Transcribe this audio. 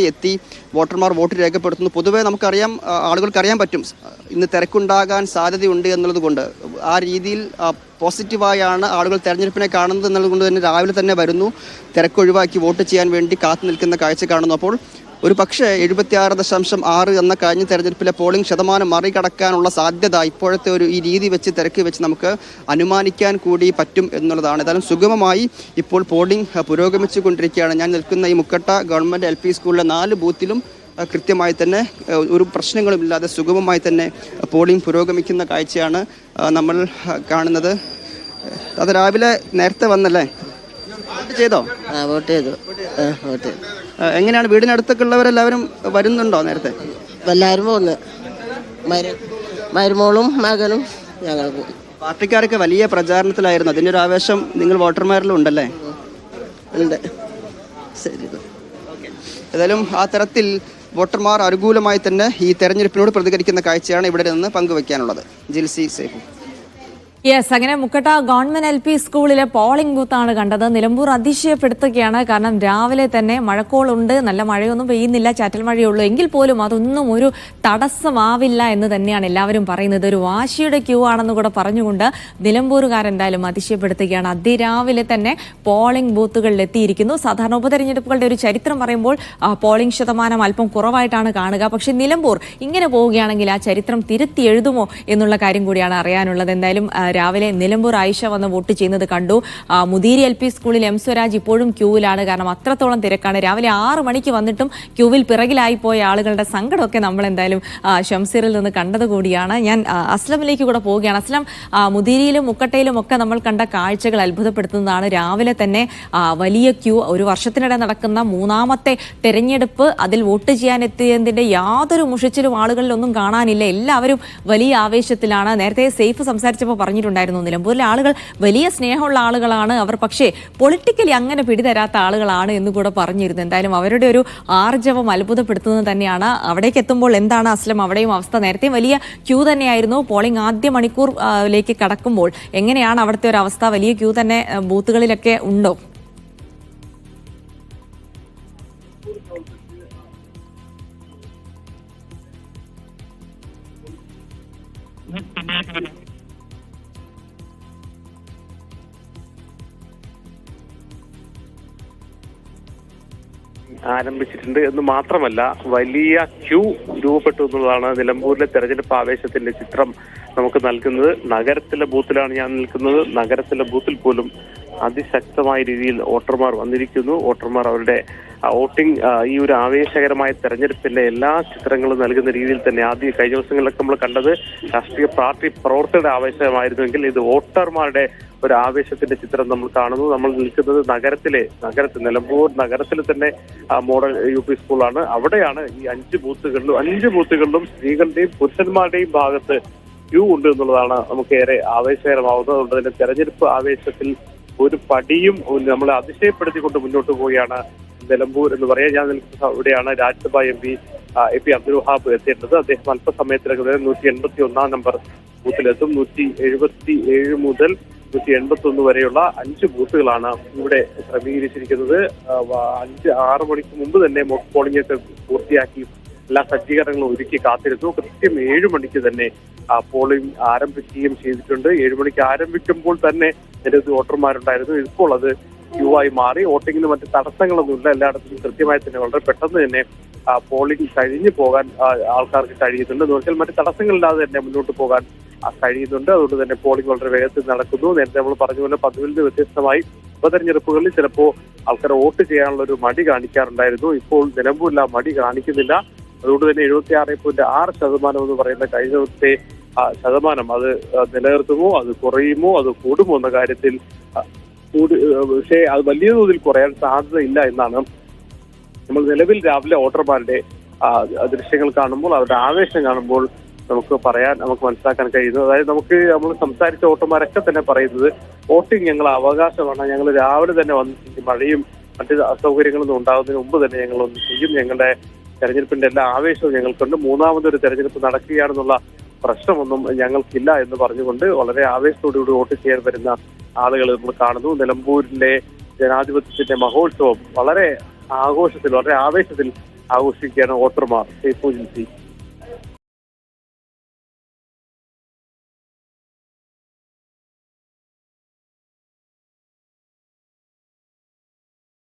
എത്തി വോട്ടർമാർ വോട്ട് രേഖപ്പെടുത്തുന്നു. പൊതുവെ നമുക്കറിയാം ആളുകൾക്ക് അറിയാൻ പറ്റും. ഇന്ന് തിരക്കുണ്ടാകാൻ സാധ്യതയുണ്ട് എന്നുള്ളത് കൊണ്ട് ആ രീതിയിൽ പോസിറ്റീവായാണ് ആളുകൾ തെരഞ്ഞെടുപ്പിനെ കാണുന്നത് എന്നുള്ളത് കൊണ്ട് തന്നെ രാവിലെ തന്നെ വരുന്നു. തിരക്കൊഴിവാക്കി വോട്ട് ചെയ്യാൻ വേണ്ടി കാത്തു നിൽക്കുന്ന കാഴ്ച കാണുന്നു. അപ്പോൾ ഒരു പക്ഷേ എഴുപത്തിയാറ് ദശാംശം ആറ് എന്ന കഴിഞ്ഞ തെരഞ്ഞെടുപ്പിലെ പോളിംഗ് ശതമാനം മറികടക്കാനുള്ള സാധ്യത ഇപ്പോഴത്തെ ഒരു ഈ രീതി വെച്ച് തിരക്ക് വെച്ച് നമുക്ക് അനുമാനിക്കാൻ കൂടി പറ്റും എന്നുള്ളതാണ്. ഏതായാലും സുഗമമായി ഇപ്പോൾ പോളിംഗ് പുരോഗമിച്ചു കൊണ്ടിരിക്കുകയാണ് ഞാൻ നിൽക്കുന്ന ഈ മുക്കട്ട ഗവൺമെന്റ് എൽ പി സ്കൂളിലെ നാല് ബൂത്തിലും കൃത്യമായി തന്നെ ഒരു പ്രശ്നങ്ങളുമില്ലാതെ സുഗമമായി തന്നെ പോളിംഗ് പുരോഗമിക്കുന്ന കാഴ്ചയാണ് നമ്മൾ കാണുന്നത്. അത് രാവിലെ നേരത്തെ വന്നല്ലേ? വോട്ട് ചെയ്തോ? വോട്ട് ചെയ്തു. വോട്ട് ചെയ്തു. എങ്ങനെയാണ് വീടിനടുത്തൊക്കെ ഉള്ളവരെല്ലാവരും വരുന്നുണ്ടോ നേരത്തെ? എല്ലാവരും മരു മരുമോളും മകനും ഞങ്ങൾ പോയി. പാർട്ടിക്കാരൊക്കെ വലിയ പ്രചാരണത്തിലായിരുന്നു. അതിന്റെ ഒരു ആവേശം നിങ്ങൾ വോട്ടർമാരിലും ഉണ്ടല്ലേ? ഉണ്ട്. ശരി. ഏതായാലും ആ തരത്തിൽ വോട്ടർമാർ അനുകൂലമായി തന്നെ ഈ തെരഞ്ഞെടുപ്പിനോട് പ്രതികരിക്കുന്ന കാഴ്ചയാണ് ഇവിടെ നിന്ന് പങ്കുവയ്ക്കാനുള്ളത് ജിൽസി സേഫു. യെസ് അങ്ങനെ മുക്കട്ട ഗവൺമെന്റ് എൽ പി സ്കൂളിലെ പോളിംഗ് ബൂത്താണ് കണ്ടത്. നിലമ്പൂർ അതിശയപ്പെടുത്തുകയാണ്. കാരണം രാവിലെ തന്നെ മഴക്കോളുണ്ട്. നല്ല മഴയൊന്നും പെയ്യുന്നില്ല. ചാറ്റൽ മഴയുള്ളൂ. എങ്കിൽ പോലും അതൊന്നും ഒരു തടസ്സമാവില്ല എന്ന് തന്നെയാണ് എല്ലാവരും പറയുന്നത്. ഒരു വാശിയുടെ ക്യൂ ആണെന്ന് കൂടെ പറഞ്ഞുകൊണ്ട് നിലമ്പൂരുകാരെന്തായാലും അതിശയപ്പെടുത്തുകയാണ്. അതിരാവിലെ തന്നെ പോളിംഗ് ബൂത്തുകളിൽ എത്തിയിരിക്കുന്നു. സാധാരണ ഉപതെരഞ്ഞെടുപ്പുകളുടെ ഒരു ചരിത്രം പറയുമ്പോൾ പോളിംഗ് ശതമാനം അല്പം കുറവായിട്ടാണ് കാണുക. പക്ഷേ നിലമ്പൂർ ഇങ്ങനെ പോവുകയാണെങ്കിൽ ആ ചരിത്രം തിരുത്തി എഴുതുമോ എന്നുള്ള കാര്യം കൂടിയാണ് അറിയാനുള്ളത്. എന്തായാലും രാവിലെ നിലമ്പൂർ ആയിഷ വന്ന് വോട്ട് ചെയ്യുന്നത് കണ്ടു. മുതിരി എൽ പി സ്കൂളിൽ എം സ്വരാജ് ഇപ്പോഴും ക്യൂവിലാണ്. കാരണം അത്രത്തോളം തിരക്കാണ്. രാവിലെ ആറ് മണിക്ക് വന്നിട്ടും ക്യൂവിൽ പിറകിലായി പോയ ആളുകളുടെ സങ്കടമൊക്കെ നമ്മൾ എന്തായാലും ഷംസീറിൽ നിന്ന് കണ്ടത് കൂടിയാണ്. ഞാൻ അസ്ലമിലേക്ക് കൂടെ പോവുകയാണ്. അസ്ലം മുതിരിയിലും മുക്കട്ടയിലും ഒക്കെ നമ്മൾ കണ്ട കാഴ്ചകൾ അത്ഭുതപ്പെടുത്തുന്നതാണ്. രാവിലെ തന്നെ വലിയ ക്യൂ ഒരു വർഷത്തിനിടെ നടക്കുന്ന മൂന്നാമത്തെ തെരഞ്ഞെടുപ്പ് അതിൽ വോട്ട് ചെയ്യാൻ എത്തിയതിന്റെ യാതൊരു മുഷിച്ചിലും ആളുകളിലൊന്നും കാണാനില്ല. എല്ലാവരും വലിയ ആവേശത്തിലാണ്. നേരത്തെ സേഫ് സംസാരിച്ചപ്പോൾ പറഞ്ഞിട്ടുണ്ടായിരുന്നു നിലമ്പൂരിലെ ആളുകൾ വലിയ സ്നേഹമുള്ള ആളുകളാണ്. അവർ പക്ഷേ പൊളിറ്റിക്കലി അങ്ങനെ പിടിതരാത്ത ആളുകളാണ് എന്ന് കൂടെ പറഞ്ഞിരുന്നു. എന്തായാലും അവരുടെ ഒരു ആർജവം അത്ഭുതപ്പെടുത്തുന്നത് തന്നെയാണ്. അവിടേക്ക് എത്തുമ്പോൾ എന്താണ് അസ്ലം? അവിടെയും അവസ്ഥ നേരത്തെ വലിയ ക്യൂ തന്നെയായിരുന്നു. പോളിംഗ് ആദ്യ മണിക്കൂറിലേക്ക് ലേക്ക് കടക്കുമ്പോൾ എങ്ങനെയാണ് അവിടുത്തെ ഒരു അവസ്ഥ? വലിയ ക്യൂ തന്നെ ബൂത്തുകളിലൊക്കെ ഉണ്ടോ? ആരംഭിച്ചിട്ടുണ്ട് എന്ന് മാത്രമല്ല വലിയ ക്യൂ രൂപപ്പെട്ടു എന്നുള്ളതാണ് നിലമ്പൂരിലെ തെരഞ്ഞെടുപ്പ് ആവേശത്തിന്റെ ചിത്രം നമുക്ക് നൽകുന്നത്. നഗരത്തിലെ ബൂത്തിലാണ് ഞാൻ നിൽക്കുന്നത്. നഗരത്തിലെ ബൂത്തിൽ പോലും അതിശക്തമായ രീതിയിൽ വോട്ടർമാർ വന്നിരിക്കുന്നു. വോട്ടർമാർ അവരുടെ വോട്ടിംഗ് ഈ ഒരു ആവേശകരമായ തെരഞ്ഞെടുപ്പിന്റെ എല്ലാ ചിത്രങ്ങളും നൽകുന്ന രീതിയിൽ തന്നെ ആദ്യ കഴിഞ്ഞ ദിവസങ്ങളിലൊക്കെ നമ്മൾ കണ്ടത് രാഷ്ട്രീയ പാർട്ടി പ്രവർത്തകരുടെ ആവേശമായിരുന്നുവെങ്കിൽ ഇത് വോട്ടർമാരുടെ ഒരു ആവേശത്തിന്റെ ചിത്രം നമ്മൾ കാണുന്നു. നമ്മൾ നിൽക്കുന്നത് നഗരത്തിലെ നഗരത്തിൽ നിലമ്പൂർ നഗരത്തിൽ തന്നെ മോഡൽ യു പി സ്കൂളാണ്. അവിടെയാണ് ഈ അഞ്ച് ബൂത്തുകളിലും അഞ്ച് ബൂത്തുകളിലും സ്ത്രീകളുടെയും പുരുഷന്മാരുടെയും ഭാഗത്ത് ക്യൂ ഉണ്ട് എന്നുള്ളതാണ് നമുക്ക് ഏറെ ആവേശകരമാവുന്നത്. അതുകൊണ്ട് തന്നെ തെരഞ്ഞെടുപ്പ് ആവേശത്തിൽ ഒരു പടിയും നമ്മളെ അതിശയപ്പെടുത്തിക്കൊണ്ട് മുന്നോട്ട് പോവുകയാണ് നിലമ്പൂർ എന്ന് പറയാൻ ഞാൻ നിൽക്കുന്ന ഇവിടെയാണ് Rajya Sabha M P A P Abdul Wahab എത്തേണ്ടത്. അദ്ദേഹം അല്പസമയത്തിനകം നൂറ്റി എൺപത്തി ഒന്നാം നമ്പർ ബൂത്തിലെത്തും. നൂറ്റി എഴുപത്തി ഏഴ് മുതൽ നൂറ്റി എൺപത്തി ഒന്ന് വരെയുള്ള അഞ്ച് ബൂത്തുകളാണ് ഇവിടെ ക്രമീകരിച്ചിരിക്കുന്നത്. അഞ്ച് ആറ് മണിക്ക് മുമ്പ് തന്നെ മോക്ക് പോളിംഗ് ഒക്കെ പൂർത്തിയാക്കി എല്ലാ സജ്ജീകരണങ്ങളും ഒരുക്കി കാത്തിരുന്നു. കൃത്യം ഏഴ് മണിക്ക് തന്നെ പോളിംഗ് ആരംഭിക്കുകയും ചെയ്തിട്ടുണ്ട്. ഏഴ് മണിക്ക് ആരംഭിക്കുമ്പോൾ തന്നെ നിരവധി വോട്ടർമാരുണ്ടായിരുന്നു. ഇപ്പോൾ അത് ക്യൂ ആയി മാറി. വോട്ടിങ്ങിന് മറ്റ് തടസ്സങ്ങളൊന്നുമില്ല. എല്ലായിടത്തും കൃത്യമായി തന്നെ വളരെ പെട്ടെന്ന് തന്നെ പോളിംഗ് കഴിഞ്ഞു പോകാൻ ആൾക്കാർക്ക് കഴിയുന്നുണ്ട്. എന്ന് വെച്ചാൽ മറ്റ് തടസ്സങ്ങളില്ലാതെ തന്നെ മുന്നോട്ട് പോകാൻ കഴിയുന്നുണ്ട്. അതുകൊണ്ട് തന്നെ പോളിംഗ് വളരെ വേഗത്തിൽ നടക്കുന്നു. നേരത്തെ നമ്മൾ പറഞ്ഞ പോലെ പതിവിൽ നിന്ന് വ്യത്യസ്തമായി ഉപതെരഞ്ഞെടുപ്പുകളിൽ ചിലപ്പോൾ ആൾക്കാർ വോട്ട് ചെയ്യാനുള്ള ഒരു മടി കാണിക്കാറുണ്ടായിരുന്നു. ഇപ്പോൾ നിലമ്പൂരിൽ ആ മടി കാണിക്കുന്നില്ല. അതുകൊണ്ട് തന്നെ എഴുപത്തി ആറ് പോയിന്റ് ആറ് ശതമാനം എന്ന് പറയുന്ന കഴിഞ്ഞ ദിവസത്തെ ശതമാനം അത് നിലനിർത്തുമോ? അത് കുറയുമോ? അത് കൂടുമോ എന്ന കാര്യത്തിൽ പക്ഷേ അത് വലിയ തോതിൽ കുറയാൻ സാധ്യതയില്ല എന്നാണ് നമ്മൾ നിലവിൽ രാവിലെ വോട്ടർമാരുടെ ആ, ദൃശ്യങ്ങൾ കാണുമ്പോൾ അവരുടെ ആവേശം കാണുമ്പോൾ നമുക്ക് പറയാൻ നമുക്ക് മനസ്സിലാക്കാൻ കഴിയുന്നത്. അതായത് നമുക്ക് നമ്മൾ സംസാരിച്ച വോട്ടർമാരൊക്കെ തന്നെ പറയുന്നത് വോട്ടിംഗ് ഞങ്ങൾ അവകാശമാണ്. ഞങ്ങൾ രാവിലെ തന്നെ വന്ന്. മഴയും മറ്റ് അസൗകര്യങ്ങളൊന്നും ഉണ്ടാകുന്നതിന് മുമ്പ് തന്നെ ഞങ്ങൾ ഒന്ന് ചെയ്യും. ഞങ്ങളുടെ തെരഞ്ഞെടുപ്പിന്റെ എല്ലാ ആവേശവും ഞങ്ങൾക്കുണ്ട്. മൂന്നാമതൊരു തെരഞ്ഞെടുപ്പ് നടക്കുകയാണെന്നുള്ള പ്രശ്നമൊന്നും ഞങ്ങൾക്കില്ല എന്ന് പറഞ്ഞുകൊണ്ട് വളരെ ആവേശത്തോടുകൂടി വോട്ട് ചെയ്യാൻ വരുന്ന ആളുകൾ നമ്മൾ കാണുന്നു. നിലമ്പൂരിലെ ജനാധിപത്യത്തിന്റെ മഹോത്സവം വളരെ ആഘോഷത്തിൽ വളരെ ആവേശത്തിൽ ആഘോഷിക്കുകയാണ് വോട്ടർമാർ. സേഫ് ജിൻസി